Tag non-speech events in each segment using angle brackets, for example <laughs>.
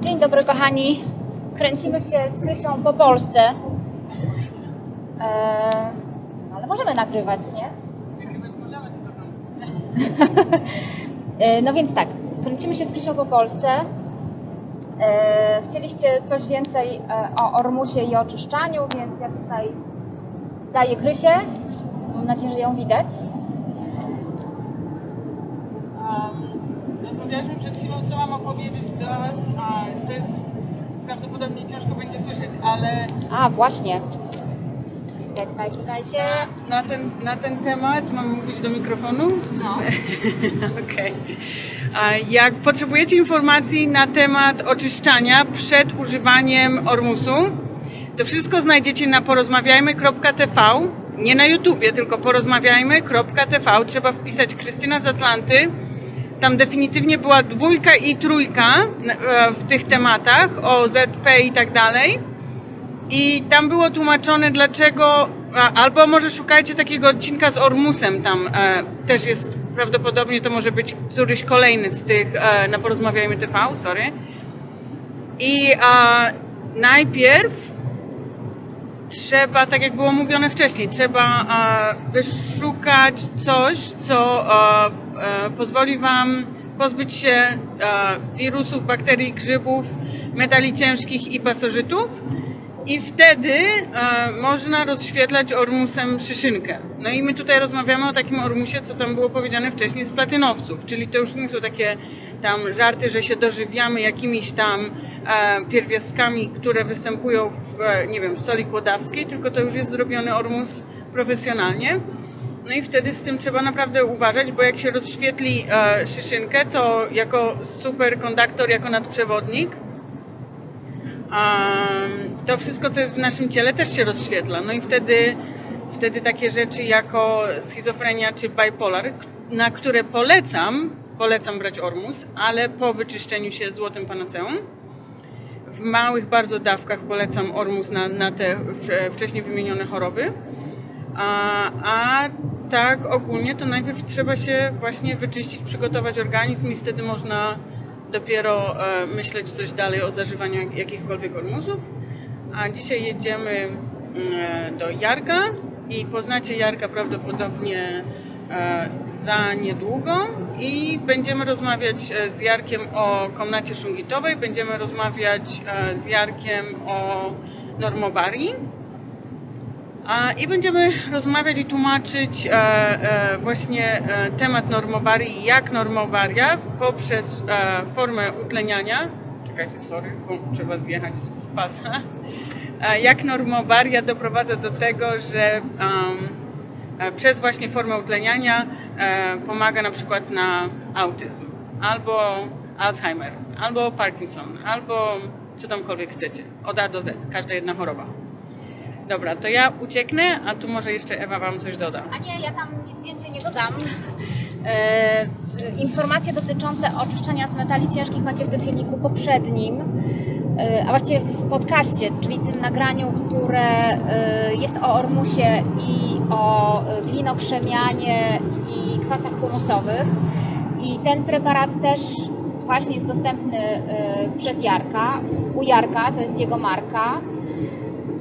Dzień dobry kochani. Kręcimy się z Krysią po Polsce. Eee, ale możemy nagrywać, nie? Eee, <laughs> no więc tak, kręcimy się z Krysią po Polsce. Eee, chcieliście coś więcej e, o Ormusie i oczyszczaniu, więc ja tutaj daję Krysię. Mam nadzieję, że ją widać. Rozmawialiśmy przed chwilą, co mam opowiedzieć Was, a to jest prawdopodobnie ciężko będzie słyszeć, ale A, właśnie. Czekaj, czekaj, czekajcie. na ten, na ten temat mam mówić do mikrofonu? No. <laughs> Okej. A Jak potrzebujecie informacji na temat oczyszczania przed używaniem Ormusu, to wszystko znajdziecie na porozmawiajmy.tv. Nie na YouTubie, tylko porozmawiajmy.tv. Trzeba wpisać Krystyna z Atlanty. Tam definitywnie była dwójka i trójka e, w tych tematach o ZP i tak dalej. I tam było tłumaczone, dlaczego, albo może szukajcie takiego odcinka z Ormusem, tam e, też jest, prawdopodobnie to może być któryś kolejny z tych, e, na Porozmawiajmy TV, sorry. I najpierw trzeba, tak jak było mówione wcześniej, trzeba wyszukać coś, co pozwoli Wam pozbyć się e, wirusów, bakterii, grzybów, metali ciężkich i pasożytów. I wtedy e, można rozświetlać ormusem szyszynkę. No i my tutaj rozmawiamy o takim ormusie, co tam było powiedziane wcześniej, z platynowców. Czyli to już nie są takie tam żarty, że się dożywiamy jakimiś tam e, pierwiastkami, które występują w, e, nie wiem, w soli kłodawskiej, tylko to już jest zrobiony ormus profesjonalnie. No i wtedy z tym trzeba naprawdę uważać, bo jak się rozświetli e, szyszynkę, to jako superkonduktor, jako nadprzewodnik, Em, to wszystko, co jest w naszym ciele, też się rozświetla. No i wtedy, wtedy takie rzeczy jako schizofrenia czy bipolar, na które polecam, polecam brać Ormus, ale po wyczyszczeniu się złotym panaceum. W małych bardzo dawkach polecam Ormus na, na te wcześniej wymienione choroby. A, a tak ogólnie to najpierw trzeba się właśnie wyczyścić, przygotować organizm i wtedy można dopiero e, myśleć coś dalej o zażywaniu jak- jakichkolwiek ormuzów. A dzisiaj jedziemy mm, do Jarka i poznacie Jarka prawdopodobnie e, za niedługo i będziemy rozmawiać e, z Jarkiem o komnacie szungitowej, będziemy rozmawiać e, z Jarkiem o normobarii. I będziemy rozmawiać i tłumaczyć e, e, właśnie e, temat normobarii, jak normobaria poprzez formę utleniania. Czekajcie, sorry, bo trzeba zjechać z pasa. Jak normobaria doprowadza do tego, że przez właśnie formę utleniania pomaga na przykład na autyzm, albo Alzheimer, albo Parkinson, albo co tamkolwiek chcecie. Od A do Z, każda jedna choroba. Dobra, to ja ucieknę, a tu może jeszcze Ewa Wam coś doda. A nie, ja tam nic więcej nie dodam. E, informacje dotyczące oczyszczania z metali ciężkich macie w tym filmiku poprzednim, e, a właściwie w podcaście, czyli tym nagraniu, które e, jest o ormusie i o e, glinokrzemianie i kwasach humusowych. I ten preparat też właśnie jest dostępny e, przez Jarka, u Jarka, to jest jego marka.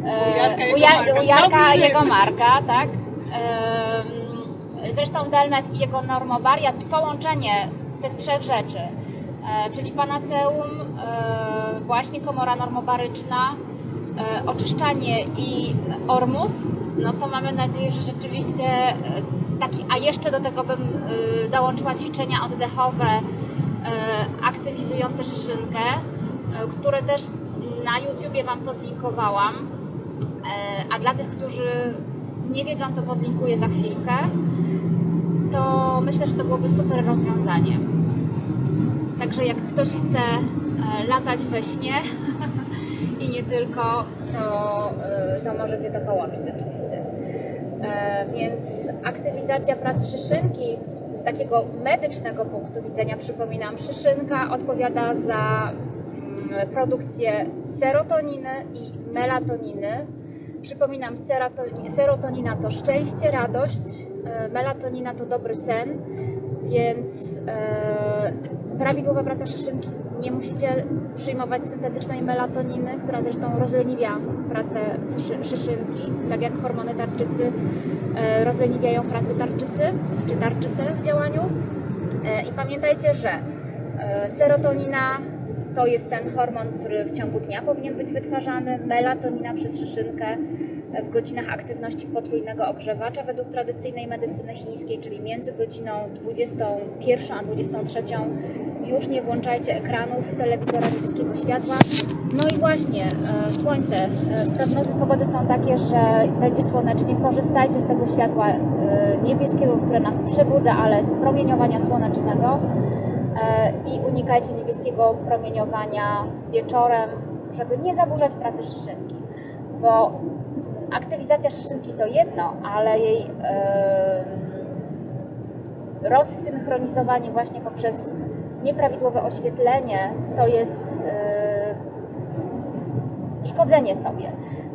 E, jego u, Jarka jego marka, tak. Em, Zresztą Delmet i jego normowariat, połączenie tych trzech rzeczy, e, czyli panaceum, e, właśnie komora normobaryczna, e, oczyszczanie i ormus, no to mamy nadzieję, że rzeczywiście e, taki, a jeszcze do tego bym e, dołączyła ćwiczenia oddechowe, e, aktywizujące szyszynkę, e, które też na YouTubie Wam podlinkowałam. E, A dla tych, którzy nie wiedzą, to podlinkuję za chwilkę. To myślę, że to byłoby super rozwiązanie. Także jak ktoś chce e, latać we śnie <laughs> i nie tylko, to, e, to możecie to połączyć oczywiście. Więc aktywizacja pracy szyszynki z takiego medycznego punktu widzenia, przypominam, szyszynka odpowiada za produkcję serotoniny i melatoniny. Przypominam, serotonina to szczęście, radość, e, melatonina to dobry sen, więc e, prawidłowa praca szyszynki Nie musicie przyjmować syntetycznej melatoniny, która zresztą rozleniwia pracę szy- szyszynki, tak jak hormony tarczycy e, rozleniwiają pracę tarczycy czy tarczycę w działaniu. I pamiętajcie, że serotonina to jest ten hormon, który w ciągu dnia powinien być wytwarzany, melatonina przez szyszynkę w godzinach aktywności potrójnego ogrzewacza według tradycyjnej medycyny chińskiej, czyli między godziną 21 a 23 już nie włączajcie ekranów, telewizora niebieskiego światła. No i właśnie, e, słońce. E, prognozy pogody są takie, że będzie słonecznie. Korzystajcie z tego światła e, niebieskiego, które nas przebudza, ale z promieniowania słonecznego. E, I unikajcie niebieskiego promieniowania wieczorem, żeby nie zaburzać pracy szyszynki. Bo aktywizacja szyszynki to jedno, ale jej rozsynchronizowanie właśnie poprzez nieprawidłowe oświetlenie to jest szkodzenie sobie.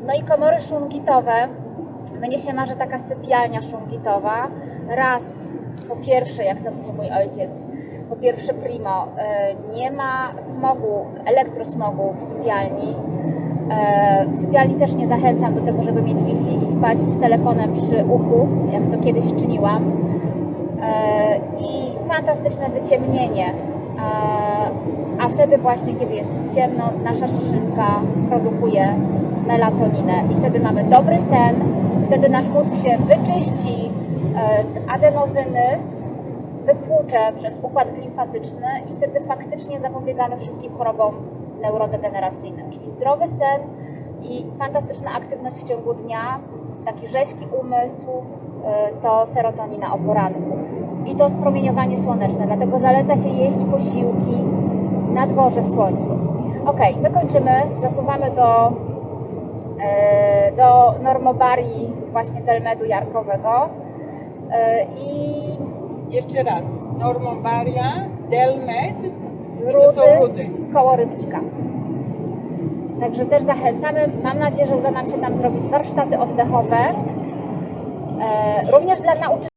No i komory szungitowe, mnie się marzy taka sypialnia szungitowa. Raz, po pierwsze, jak to mówi mój ojciec, po pierwsze primo, e, nie ma smogu, elektrosmogu w sypialni. E, W sypialni też nie zachęcam do tego, żeby mieć Wi-Fi i spać z telefonem przy uchu, jak to kiedyś czyniłam. E, I fantastyczne wyciemnienie. A wtedy właśnie, kiedy jest ciemno, nasza szyszynka produkuje melatoninę i wtedy mamy dobry sen, wtedy nasz mózg się wyczyści z adenozyny, wypłucze przez układ limfatyczny i wtedy faktycznie zapobiegamy wszystkim chorobom neurodegeneracyjnym. Czyli zdrowy sen i fantastyczna aktywność w ciągu dnia, taki rzeźki umysł, y, to serotonina o poranku. I to promieniowanie słoneczne, dlatego zaleca się jeść posiłki na dworze w słońcu. Ok, my kończymy, zasuwamy do, e, do normobarii właśnie delmedu jarkowego e, i Jeszcze raz. Normombaria, Delmed i to są rudy rudy. koło rybnika. Także też zachęcamy. Mam nadzieję, że uda nam się tam zrobić warsztaty oddechowe. E, również dla nauczycieli.